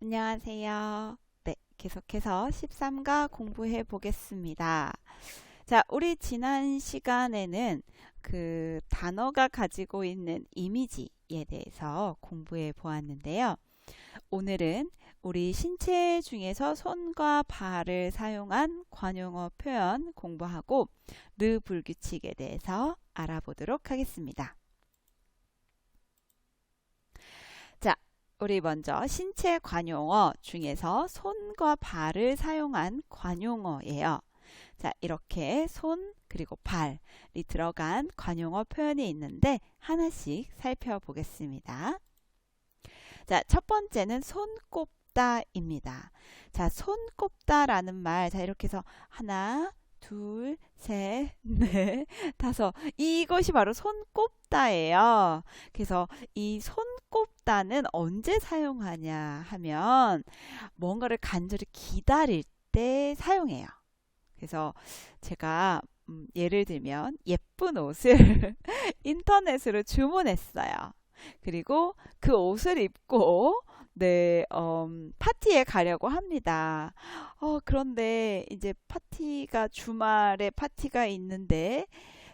안녕하세요. 네, 계속해서 13가 공부해 보겠습니다. 자, 우리 지난 시간에는 그 단어가 가지고 있는 이미지에 대해서 공부해 보았는데요. 오늘은 우리 신체 중에서 손과 발을 사용한 관용어 표현 공부하고 르 불규칙에 대해서 알아보도록 하겠습니다. 자, 우리 먼저 신체 관용어 중에서 손과 발을 사용한 관용어예요. 자, 이렇게 손 그리고 발이 들어간 관용어 표현이 있는데 하나씩 살펴보겠습니다. 자, 첫 번째는 손꼽다입니다. 자, 손꼽다라는 말, 자, 이렇게 해서 하나, 둘, 셋, 넷, 다섯. 이것이 바로 손꼽다예요. 그래서 이 손꼽다는 언제 사용하냐 하면 뭔가를 간절히 기다릴 때 사용해요. 그래서 제가 음, 예를 들면 예쁜 옷을 인터넷으로 주문했어요. 그리고 그 옷을 입고 네, 음, 파티에 가려고 합니다. 어, 그런데 이제 파티가 주말에 파티가 있는데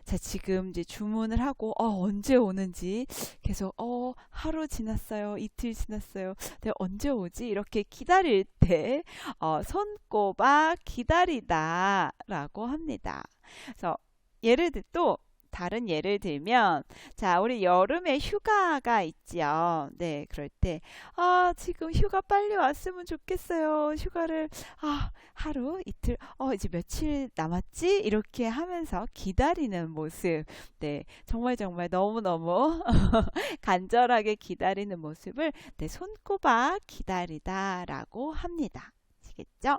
자, 지금 이제 주문을 하고 어, 언제 오는지 계속 어, 하루 지났어요. 이틀 지났어요. 네, 언제 오지? 이렇게 기다릴 때 어, 손꼽아 기다리다 라고 합니다. 그래서 예를 들또 다른 예를 들면, 자, 우리 여름에 휴가가 있지요. 네, 그럴 때, 아, 지금 휴가 빨리 왔으면 좋겠어요. 휴가를, 아, 하루, 이틀, 어, 이제 며칠 남았지? 이렇게 하면서 기다리는 모습. 네, 정말 정말 너무너무 간절하게 기다리는 모습을, 네, 손꼽아 기다리다라고 합니다. 아시겠죠?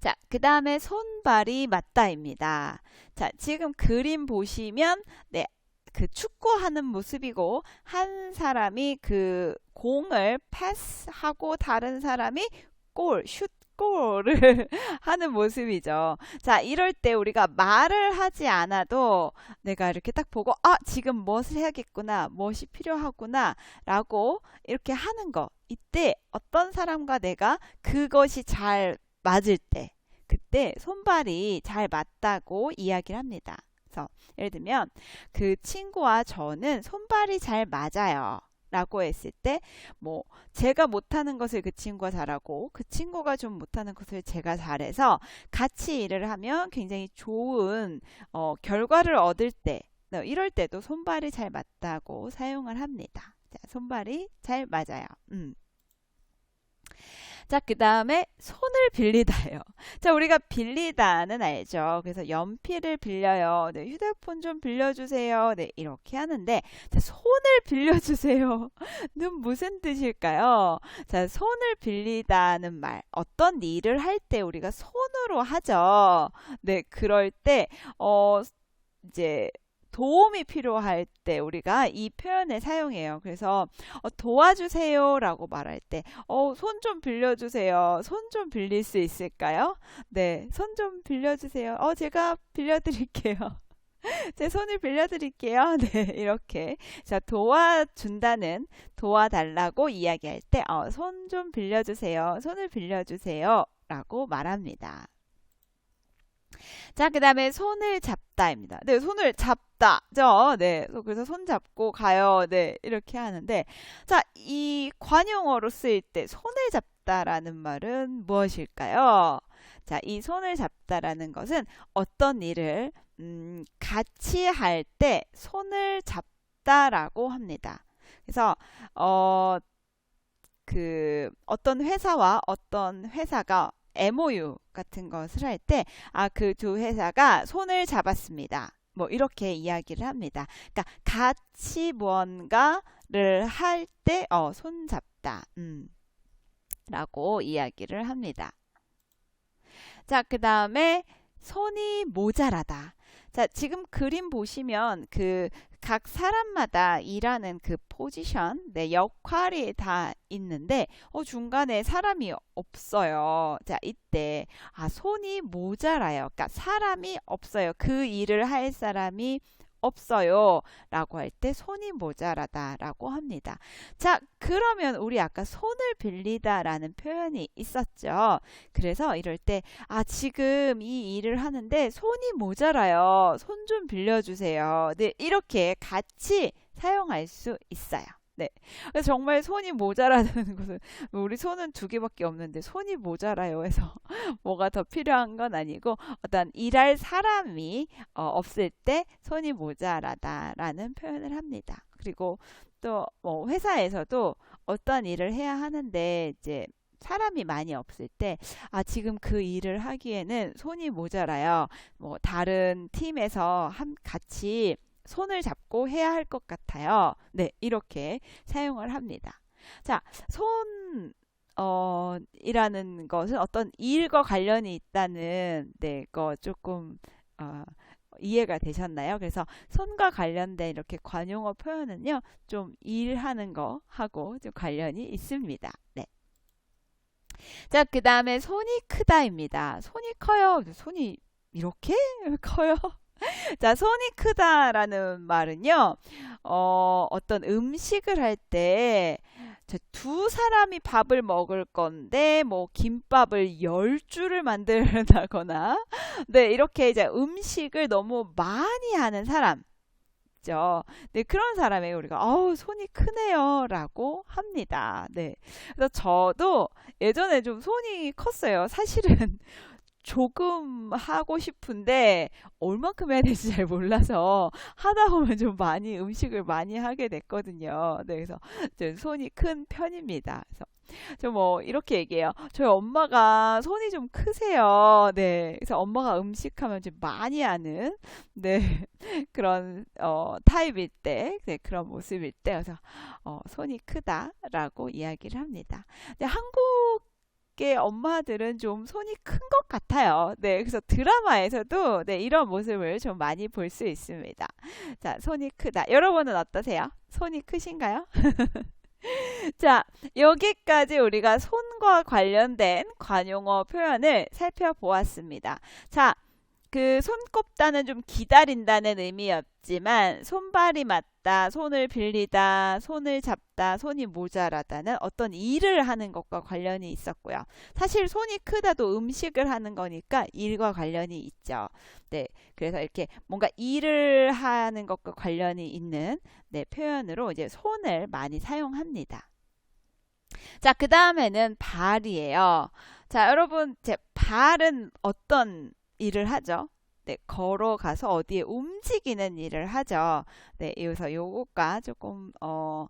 자, 그 다음에 손발이 맞다입니다. 자, 지금 그림 보시면, 네, 그 축구하는 모습이고, 한 사람이 그 공을 패스하고 다른 사람이 골, 슛 골을 하는 모습이죠. 자, 이럴 때 우리가 말을 하지 않아도 내가 이렇게 딱 보고, 아, 지금 무엇을 해야겠구나, 무엇이 필요하구나, 라고 이렇게 하는 거. 이때 어떤 사람과 내가 그것이 잘 맞을 때, 그때 손발이 잘 맞다고 이야기를 합니다. 그래서 예를 들면 그 친구와 저는 손발이 잘 맞아요. 라고 했을 때, 뭐, 제가 못하는 것을 그 친구가 잘하고, 그 친구가 좀 못하는 것을 제가 잘해서 같이 일을 하면 굉장히 좋은, 어, 결과를 얻을 때, 네, 이럴 때도 손발이 잘 맞다고 사용을 합니다. 자, 손발이 잘 맞아요. 음. 자, 그 다음에 손을 빌리다예요. 자, 우리가 빌리다는 알죠. 그래서 연필을 빌려요. 네, 휴대폰 좀 빌려주세요. 네, 이렇게 하는데, 자, 손을 빌려주세요. 는 무슨 뜻일까요? 자, 손을 빌리다는 말. 어떤 일을 할 때 우리가 손으로 하죠. 네, 그럴 때, 어, 이제, 도움이 필요할 때 우리가 이 표현을 사용해요. 그래서 어, 도와주세요라고 말할 때, 어, 손 좀 빌려주세요. 손 좀 빌릴 수 있을까요? 네, 손 좀 빌려주세요. 어, 제가 빌려드릴게요. 제 손을 빌려드릴게요. 네, 이렇게. 자, 도와준다는 도와달라고 이야기할 때, 어, 손 좀 빌려주세요. 손을 빌려주세요. 라고 말합니다. 자, 그 다음에 손을 잡다입니다. 네, 손을 잡다 죠. 네, 그래서 손 잡고 가요. 네, 이렇게 하는데, 자, 이 관용어로 쓰일 때 손을 잡다라는 말은 무엇일까요? 자, 이 손을 잡다라는 것은 어떤 일을 음, 같이 할 때 손을 잡다라고 합니다. 그래서 어, 그 어떤 회사와 어떤 회사가 MOU 같은 것을 할 때, 아, 그 두 회사가 손을 잡았습니다. 뭐, 이렇게 이야기를 합니다. 그러니까, 같이 무언가를 할 때, 어, 손 잡다. 음, 라고 이야기를 합니다. 자, 그 다음에, 손이 모자라다. 자, 지금 그림 보시면 그 각 사람마다 일하는 그 포지션, 네, 역할이 다 있는데, 어, 중간에 사람이 없어요. 자, 이때, 아, 손이 모자라요. 그러니까 사람이 없어요. 그 일을 할 사람이 없어요. 라고 할 때 손이 모자라다 라고 합니다. 자, 그러면 우리 아까 손을 빌리다 라는 표현이 있었죠. 그래서 이럴 때, 아, 지금 이 일을 하는데 손이 모자라요. 손 좀 빌려주세요. 네, 이렇게 같이 사용할 수 있어요. 네. 정말 손이 모자라는 것은 우리 손은 두 개밖에 없는데 손이 모자라요 해서 뭐가 더 필요한 건 아니고 어떤 일할 사람이 어, 없을 때 손이 모자라다라는 표현을 합니다. 그리고 또 뭐 회사에서도 어떤 일을 해야 하는데 이제 사람이 많이 없을 때, 아, 지금 그 일을 하기에는 손이 모자라요. 뭐, 다른 팀에서 한, 같이 손을 잡고 해야 할 것 같아요. 네, 이렇게 사용을 합니다. 자, 손, 어, 이라는 것은 어떤 일과 관련이 있다는, 네, 거 조금, 어, 이해가 되셨나요? 그래서 손과 관련된 이렇게 관용어 표현은요, 좀 일하는 거 하고 좀 관련이 있습니다. 네. 자, 그 다음에 손이 크다입니다. 손이 커요. 손이 이렇게 커요? 자, 손이 크다라는 말은요, 어, 어떤 음식을 할 때, 두 사람이 밥을 먹을 건데, 뭐, 김밥을 열 줄을 만들다거나, 네, 이렇게 이제 음식을 너무 많이 하는 사람, 죠. 네, 그런 사람에게 우리가 어우 손이 크네요라고 합니다. 네. 그래서 저도 예전에 좀 손이 컸어요. 사실은 조금 하고 싶은데 얼만큼 해야 될지 잘 몰라서 하다 보면 좀 많이 음식을 많이 하게 됐거든요. 네, 그래서 좀 손이 큰 편입니다. 그래서 저뭐 이렇게 얘기해요. 저희 엄마가 손이 좀 크세요. 네, 그래서 엄마가 음식하면 좀 많이 하는 네 그런 어, 타입일 때, 네, 그런 모습일 때, 그래서 어, 손이 크다라고 이야기를 합니다. 네, 한국 의 엄마들은 좀 손이 큰 것 같아요. 네, 그래서 드라마에서도 네, 이런 모습을 좀 많이 볼 수 있습니다. 자, 손이 크다. 여러분은 어떠세요? 손이 크신가요? 자, 여기까지 우리가 손과 관련된 관용어 표현을 살펴보았습니다. 자, 그 손꼽다는 좀 기다린다는 의미였지만 손발이 맞다, 손을 빌리다, 손을 잡다, 손이 모자라다는 어떤 일을 하는 것과 관련이 있었고요. 사실 손이 크다도 음식을 하는 거니까 일과 관련이 있죠. 네, 그래서 이렇게 뭔가 일을 하는 것과 관련이 있는 네, 표현으로 이제 손을 많이 사용합니다. 자, 그 다음에는 발이에요. 자, 여러분, 제 발은 어떤 일을 하죠. 네, 걸어가서 어디에 움직이는 일을 하죠. 네, 여기서 요것과 조금 어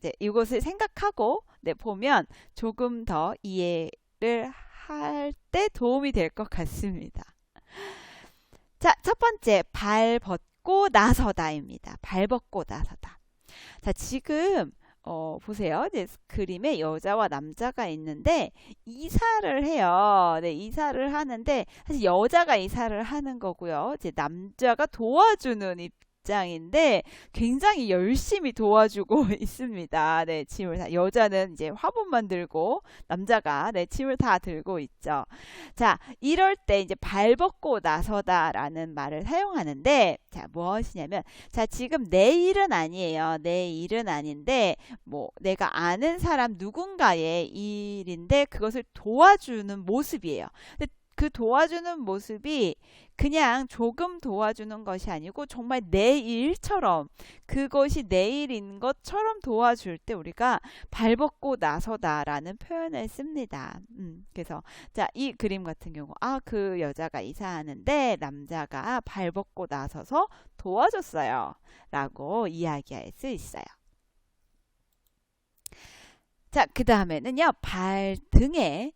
네, 이것을 생각하고 네, 보면 조금 더 이해를 할 때 도움이 될 것 같습니다. 자, 첫 번째 발 벗고 나서다입니다. 발 벗고 나서다. 자, 지금 어, 보세요. 이제 그림에 여자와 남자가 있는데 이사를 해요. 네, 이사를 하는데 사실 여자가 이사를 하는 거고요. 이제 남자가 도와주는 입 입장인데 굉장히 열심히 도와주고 있습니다. 네, 짐을 다 여자는 이제 화분만 들고 남자가 네, 짐을 다 들고 있죠. 자, 이럴 때 이제 발 벗고 나서다라는 말을 사용하는데 자, 무엇이냐면 자, 지금 내 일은 아니에요. 내 일은 아닌데 뭐 내가 아는 사람 누군가의 일인데 그것을 도와주는 모습이에요. 근데 그 도와주는 모습이 그냥 조금 도와주는 것이 아니고 정말 내 일처럼 그것이 내 일인 것처럼 도와줄 때 우리가 발벗고 나서다라는 표현을 씁니다. 음, 그래서 자, 이 그림 같은 경우 아, 그 여자가 이사하는데 남자가 발벗고 나서서 도와줬어요. 라고 이야기할 수 있어요. 자, 그 다음에는요, 발등에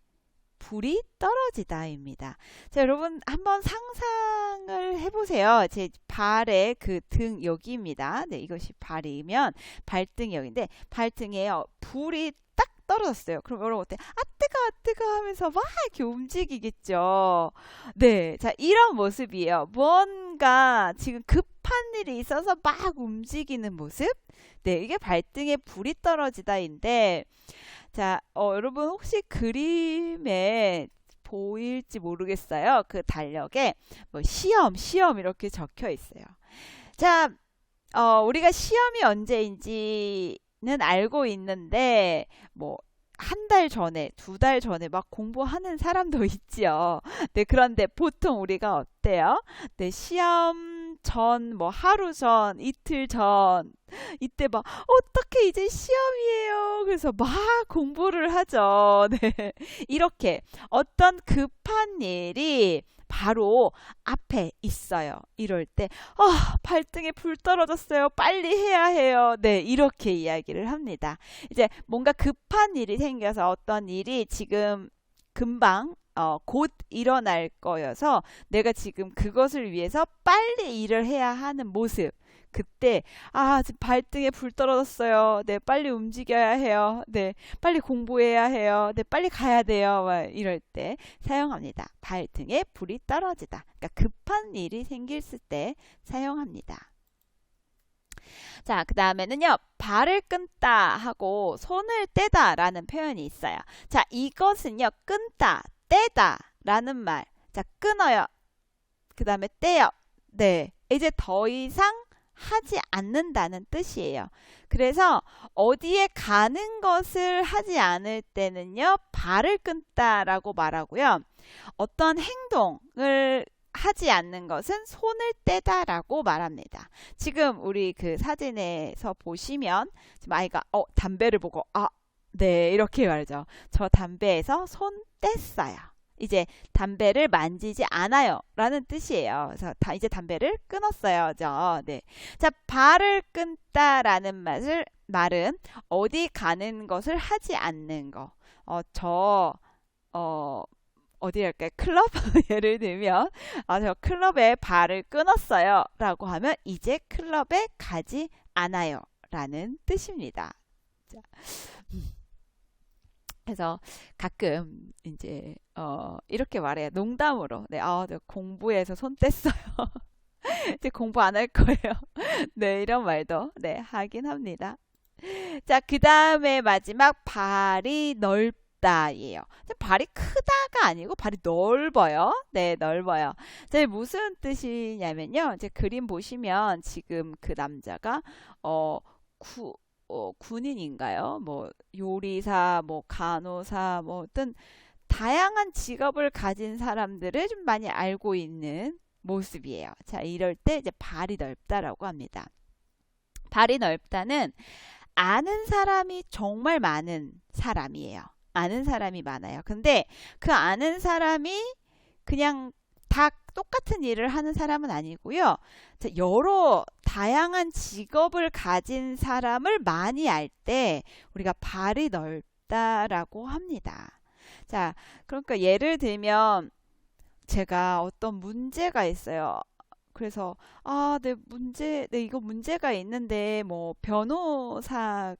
불이 떨어지다입니다. 자, 여러분 한번 상상을 해보세요. 제 발의 그 등 여기입니다. 네, 이것이 발이면 발등 여기인데 발등에 불이 딱 떨어졌어요. 그럼 여러분 어때? 아 뜨거 아 뜨거 하면서 막 이렇게 움직이겠죠. 네, 자 이런 모습이에요. 뭔가 지금 급한 일이 있어서 막 움직이는 모습. 네, 이게 발등에 불이 떨어지다인데 자, 어, 여러분 혹시 그림에 보일지 모르겠어요. 그 달력에 뭐 시험, 시험 이렇게 적혀 있어요. 자, 어, 우리가 시험이 언제인지 는 알고 있는데, 뭐, 한 달 전에, 두 달 전에 막 공부하는 사람도 있지요. 네, 그런데 보통 우리가 어때요? 네, 시험 전, 뭐, 하루 전, 이틀 전, 이때 막, 어떻게 이제 시험이에요. 그래서 막 공부를 하죠. 네. 이렇게 어떤 급한 일이 바로 앞에 있어요. 이럴 때, 아, 발등에 불 떨어졌어요. 빨리 해야 해요. 네, 이렇게 이야기를 합니다. 이제 뭔가 급한 일이 생겨서 어떤 일이 지금 금방 어, 곧 일어날 거여서 내가 지금 그것을 위해서 빨리 일을 해야 하는 모습. 그때 아 발등에 불 떨어졌어요. 네 빨리 움직여야 해요. 네 빨리 공부해야 해요. 네 빨리 가야 돼요. 막 이럴 때 사용합니다. 발등에 불이 떨어지다. 그러니까 급한 일이 생겼을 때 사용합니다. 자, 그 다음에는요, 발을 끊다 하고 손을 떼다 라는 표현이 있어요. 자, 이것은요, 끊다, 떼다 라는 말. 자, 끊어요. 그 다음에 떼요. 네. 이제 더 이상 하지 않는다는 뜻이에요. 그래서 어디에 가는 것을 하지 않을 때는요, 발을 끊다라고 말하고요. 어떤 행동을 하지 않는 것은 손을 떼다라고 말합니다. 지금 우리 그 사진에서 보시면 지금 아이가 어 담배를 보고 아 네 이렇게 말하죠. 저 담배에서 손 뗐어요. 이제 담배를 만지지 않아요. 라는 뜻이에요. 그래서 다 이제 담배를 끊었어요. 저. 네. 자, 발을 끊다라는 말을, 말은 어디 가는 것을 하지 않는 거. 어, 저, 어, 어디 할까요? 클럽? 예를 들면, 아, 저 클럽에 발을 끊었어요. 라고 하면 이제 클럽에 가지 않아요. 라는 뜻입니다. 자. 그래서 가끔 이제 어 이렇게 말해요. 농담으로. 네, 아, 저 공부해서 손 뗐어요. 이제 공부 안 할 거예요. 네, 이런 말도 네, 하긴 합니다. 자, 그다음에 마지막 발이 넓 다예요. 발이 크다가 아니고 발이 넓어요. 네, 넓어요. 자, 무슨 뜻이냐면요. 이제 그림 보시면 지금 그 남자가 어 구, 어, 군인인가요? 뭐 요리사, 뭐 간호사, 뭐 어떤 다양한 직업을 가진 사람들을 좀 많이 알고 있는 모습이에요. 자, 이럴 때 이제 발이 넓다라고 합니다. 발이 넓다는 아는 사람이 정말 많은 사람이에요. 아는 사람이 많아요. 근데 그 아는 사람이 그냥 다 똑같은 일을 하는 사람은 아니고요. 여러 다양한 직업을 가진 사람을 많이 알 때 우리가 발이 넓다라고 합니다. 자, 그러니까 예를 들면 제가 어떤 문제가 있어요. 그래서 아, 네 문제, 네 이거 문제가 있는데 뭐 변호사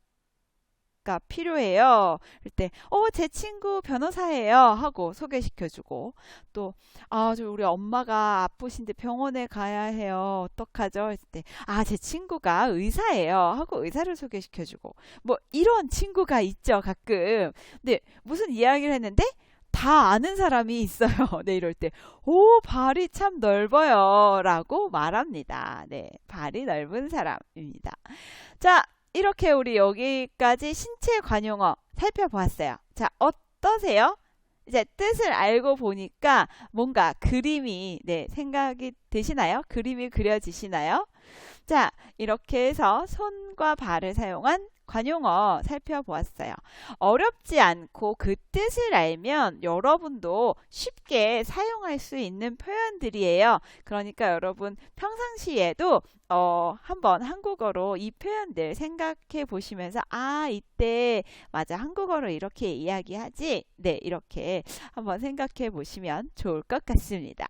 가 필요해요. 그때 어, 제 친구 변호사예요 하고 소개시켜 주고 또 아, 저 우리 엄마가 아프신데 병원에 가야 해요. 어떡하죠? 했을 때 아, 제 친구가 의사예요 하고 의사를 소개시켜 주고 뭐 이런 친구가 있죠 가끔. 근데 무슨 이야기를 했는데 다 아는 사람이 있어요. 네, 이럴 때, 오, 발이 참 넓어요. 라고 말합니다. 네, 발이 넓은 사람입니다. 자, 이렇게 우리 여기까지 신체 관용어 살펴보았어요. 자, 어떠세요? 이제 뜻을 알고 보니까 뭔가 그림이 네, 생각이 되시나요? 그림이 그려지시나요? 자, 이렇게 해서 손과 발을 사용한 관용어 살펴보았어요. 어렵지 않고 그 뜻을 알면 여러분도 쉽게 사용할 수 있는 표현들이에요. 그러니까 여러분 평상시에도 어, 한번 한국어로 이 표현들 생각해 보시면서 아 이때 맞아 한국어로 이렇게 이야기하지 네 이렇게 한번 생각해 보시면 좋을 것 같습니다.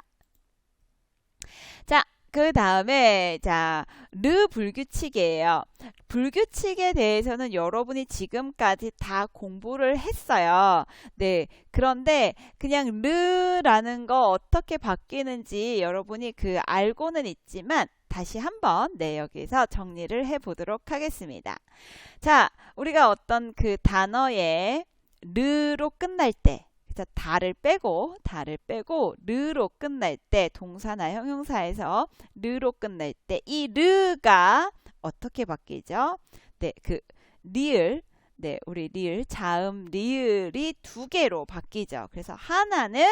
자, 그 다음에 자, 르 불규칙이에요. 불규칙에 대해서는 여러분이 지금까지 다 공부를 했어요. 네. 그런데 그냥 르라는 거 어떻게 바뀌는지 여러분이 그 알고는 있지만 다시 한번 네, 여기서 정리를 해 보도록 하겠습니다. 자, 우리가 어떤 그 단어에 르로 끝날 때 그래서 다를 빼고 다를 빼고 르로 끝날 때 동사나 형용사에서 르로 끝날 때 이 르가 어떻게 바뀌죠? 네, 그 리을 네, 우리 리을 자음 리을이 두 개로 바뀌죠. 그래서 하나는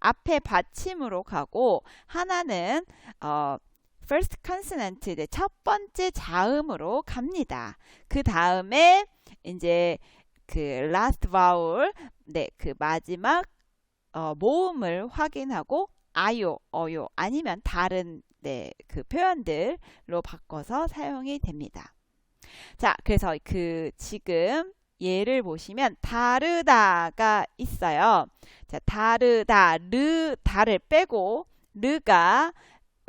앞에 받침으로 가고 하나는 어 first consonant 네, 첫 번째 자음으로 갑니다. 그 다음에 이제 그 last vowel 네, 그 마지막 어, 모음을 확인하고 아요, 어요 아니면 다른 네, 그 표현들로 바꿔서 사용이 됩니다. 자, 그래서 그 지금 예를 보시면 다르다가 있어요. 자, 다르다, 르, 다를 빼고 르가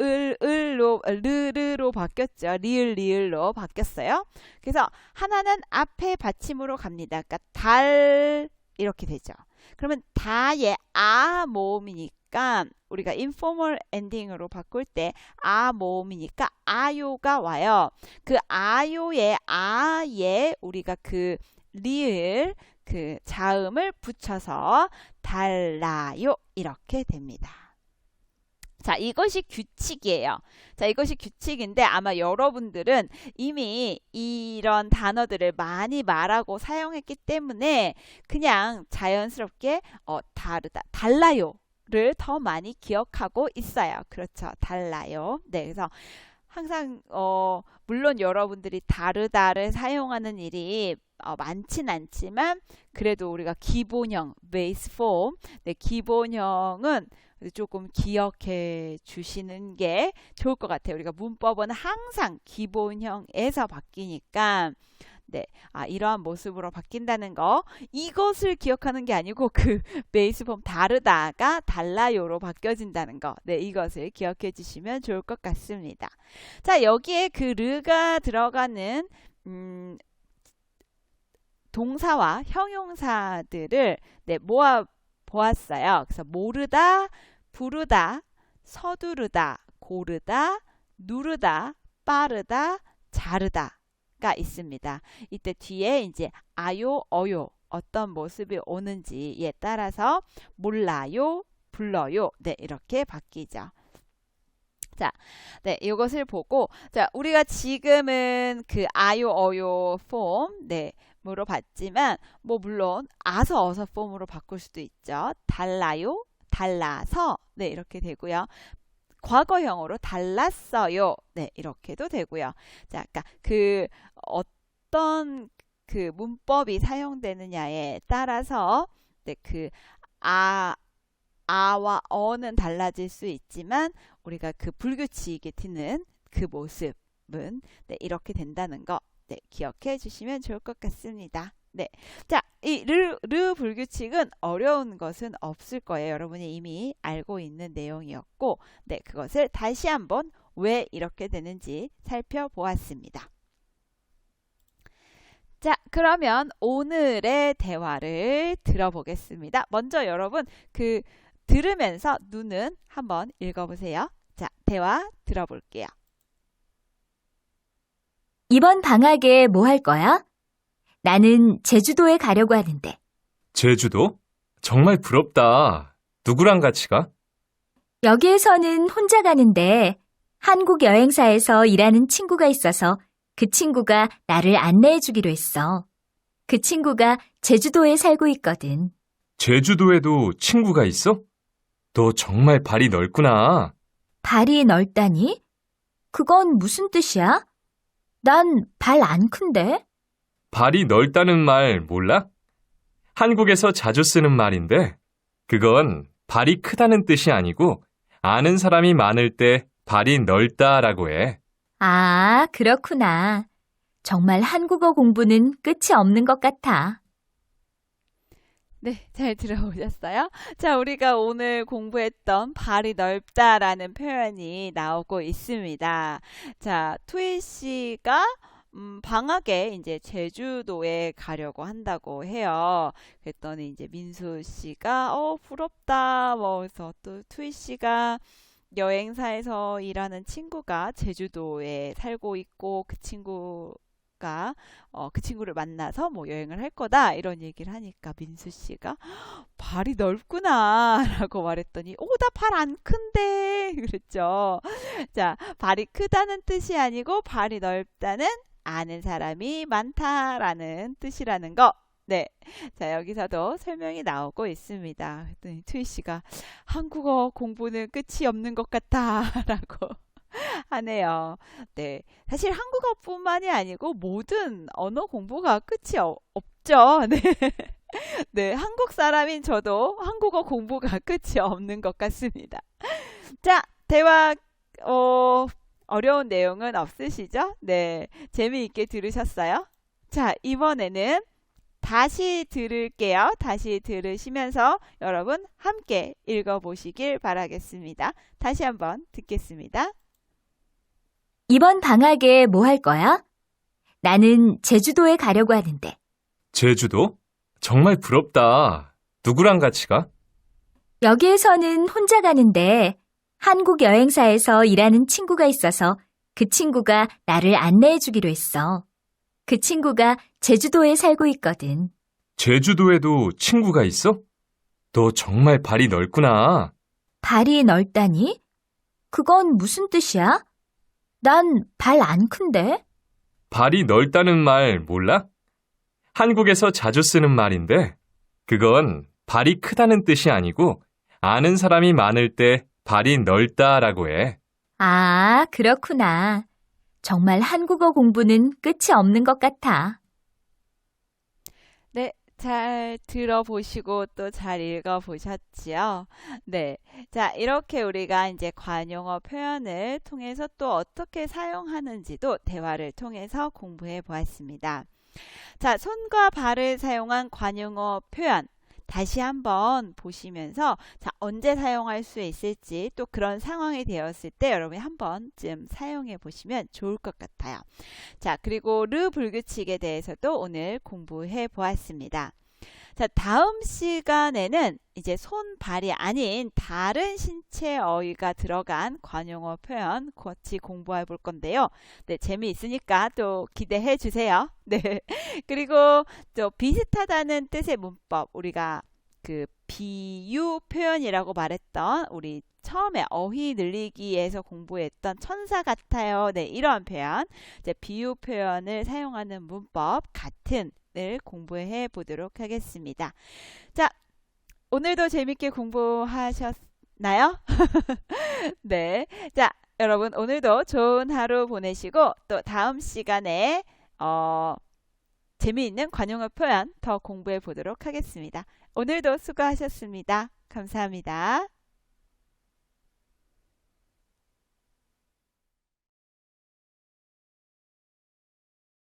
을, 을로, 르르로 바뀌었죠. 리을, 리을로 바뀌었어요. 그래서 하나는 앞에 받침으로 갑니다. 그러니까 달 이렇게 되죠. 그러면 다의 아 모음이니까 우리가 informal ending으로 바꿀 때 아 모음이니까 아요가 와요. 그 아요의 아에 우리가 그 리을 그 자음을 붙여서 달라요 이렇게 됩니다. 자, 이것이 규칙이에요. 자, 이것이 규칙인데 아마 여러분들은 이미 이런 단어들을 많이 말하고 사용했기 때문에 그냥 자연스럽게 어, 다르다, 달라요 를 더 많이 기억하고 있어요. 그렇죠. 달라요. 네, 그래서 항상 어, 물론 여러분들이 다르다를 사용하는 일이 어, 많진 않지만 그래도 우리가 기본형, 베이스 폼, 네, 기본형은 조금 기억해 주시는 게 좋을 것 같아요. 우리가 문법은 항상 기본형에서 바뀌니까 네, 아, 이러한 모습으로 바뀐다는 거 이것을 기억하는 게 아니고 그 베이스 폼 다르다가 달라요로 바뀌어진다는 거 네, 이것을 기억해 주시면 좋을 것 같습니다. 자, 여기에 그 르가 들어가는 음, 동사와 형용사들을 네, 모아 보았어요. 그래서 모르다, 부르다, 서두르다, 고르다, 누르다, 빠르다, 자르다 가 있습니다. 이때 뒤에 이제 아요, 어요 어떤 모습이 오는지에 따라서 몰라요, 불러요. 네, 이렇게 바뀌죠. 자, 네, 이것을 보고, 자, 우리가 지금은 그 아요, 어요 폼, 네, 으로 봤지만, 뭐, 물론, 아서, 어서 폼으로 바꿀 수도 있죠. 달라요, 달라서, 네, 이렇게 되고요. 과거형으로 달랐어요. 네, 이렇게도 되고요. 자, 그러니까 그 어떤 그 문법이 사용되느냐에 따라서 네, 그 아, 아와 어는 달라질 수 있지만 우리가 그 불규칙이 튀는 그 모습은 네, 이렇게 된다는 거 네, 기억해 주시면 좋을 것 같습니다. 네. 자, 이 르, 르 불규칙은 어려운 것은 없을 거예요. 여러분이 이미 알고 있는 내용이었고, 네, 그것을 다시 한번 왜 이렇게 되는지 살펴보았습니다. 자, 그러면 오늘의 대화를 들어보겠습니다. 먼저 여러분, 그, 들으면서 눈은 한번 읽어보세요. 자, 대화 들어볼게요. 이번 방학에 뭐 할 거야? 나는 제주도에 가려고 하는데. 제주도? 정말 부럽다. 누구랑 같이 가? 여기에서는 혼자 가는데 한국 여행사에서 일하는 친구가 있어서 그 친구가 나를 안내해 주기로 했어. 그 친구가 제주도에 살고 있거든. 제주도에도 친구가 있어? 너 정말 발이 넓구나. 발이 넓다니? 그건 무슨 뜻이야? 난 발 안 큰데? 발이 넓다는 말 몰라? 한국에서 자주 쓰는 말인데, 그건 발이 크다는 뜻이 아니고, 아는 사람이 많을 때 발이 넓다라고 해. 아, 그렇구나. 정말 한국어 공부는 끝이 없는 것 같아. 네, 잘 들어보셨어요? 자, 우리가 오늘 공부했던 발이 넓다라는 표현이 나오고 있습니다. 자, 투이 씨가 음, 방학에 이제 제주도에 가려고 한다고 해요. 그랬더니 이제 민수 씨가 어 부럽다 뭐 그래서 또 투이 씨가 여행사에서 일하는 친구가 제주도에 살고 있고 그 친구 아까 어, 그 친구를 만나서 뭐 여행을 할 거다 이런 얘기를 하니까 민수 씨가 발이 넓구나라고 말했더니 오 나 발 안 큰데 그랬죠. 자 발이 크다는 뜻이 아니고 발이 넓다는 아는 사람이 많다라는 뜻이라는 거. 네. 자, 여기서도 설명이 나오고 있습니다. 그랬더니 트위 씨가 한국어 공부는 끝이 없는 것 같아. 라고 하네요. 네. 사실 한국어뿐만이 아니고 모든 언어 공부가 끝이 어- 없죠. 네. 네. 한국 사람인 저도 한국어 공부가 끝이 없는 것 같습니다. 자, 대화, 어, 어려운 내용은 없으시죠? 네. 재미있게 들으셨어요? 자, 이번에는 다시 들을게요. 다시 들으시면서 여러분 함께 읽어보시길 바라겠습니다. 다시 한번 듣겠습니다. 이번 방학에 뭐 할 거야? 나는 제주도에 가려고 하는데. 제주도? 정말 부럽다. 누구랑 같이 가? 여기에서는 혼자 가는데 한국 여행사에서 일하는 친구가 있어서 그 친구가 나를 안내해 주기로 했어. 그 친구가 제주도에 살고 있거든. 제주도에도 친구가 있어? 너 정말 발이 넓구나. 발이 넓다니? 그건 무슨 뜻이야? 난 발 안 큰데? 발이 넓다는 말 몰라? 한국에서 자주 쓰는 말인데, 그건 발이 크다는 뜻이 아니고, 아는 사람이 많을 때 발이 넓다라고 해. 아, 그렇구나. 정말 한국어 공부는 끝이 없는 것 같아. 네, 잘 들어보시고 또 잘 읽어보셨지요? 네. 자, 이렇게 우리가 이제 관용어 표현을 통해서 또 어떻게 사용하는지도 대화를 통해서 공부해 보았습니다. 자, 손과 발을 사용한 관용어 표현. 다시 한번 보시면서 자, 언제 사용할 수 있을지 또 그런 상황이 되었을 때 여러분이 한 번쯤 사용해 보시면 좋을 것 같아요. 자, 그리고 르 불규칙에 대해서도 오늘 공부해 보았습니다. 자, 다음 시간에는 이제 손, 발이 아닌 다른 신체 어휘가 들어간 관용어 표현 같이 공부해 볼 건데요. 네, 재미있으니까 또 기대해 주세요. 네. 그리고 또 비슷하다는 뜻의 문법, 우리가 그 비유 표현이라고 말했던 우리 처음에 어휘 늘리기에서 공부했던 천사 같아요. 네, 이런 표현. 이제 비유 표현을 사용하는 문법 같은 을 공부해 보도록 하겠습니다. 자, 오늘도 재밌게 공부하셨나요? 네. 자, 여러분 오늘도 좋은 하루 보내시고 또 다음 시간에 어 재미있는 관용어 표현 더 공부해 보도록 하겠습니다. 오늘도 수고하셨습니다. 감사합니다.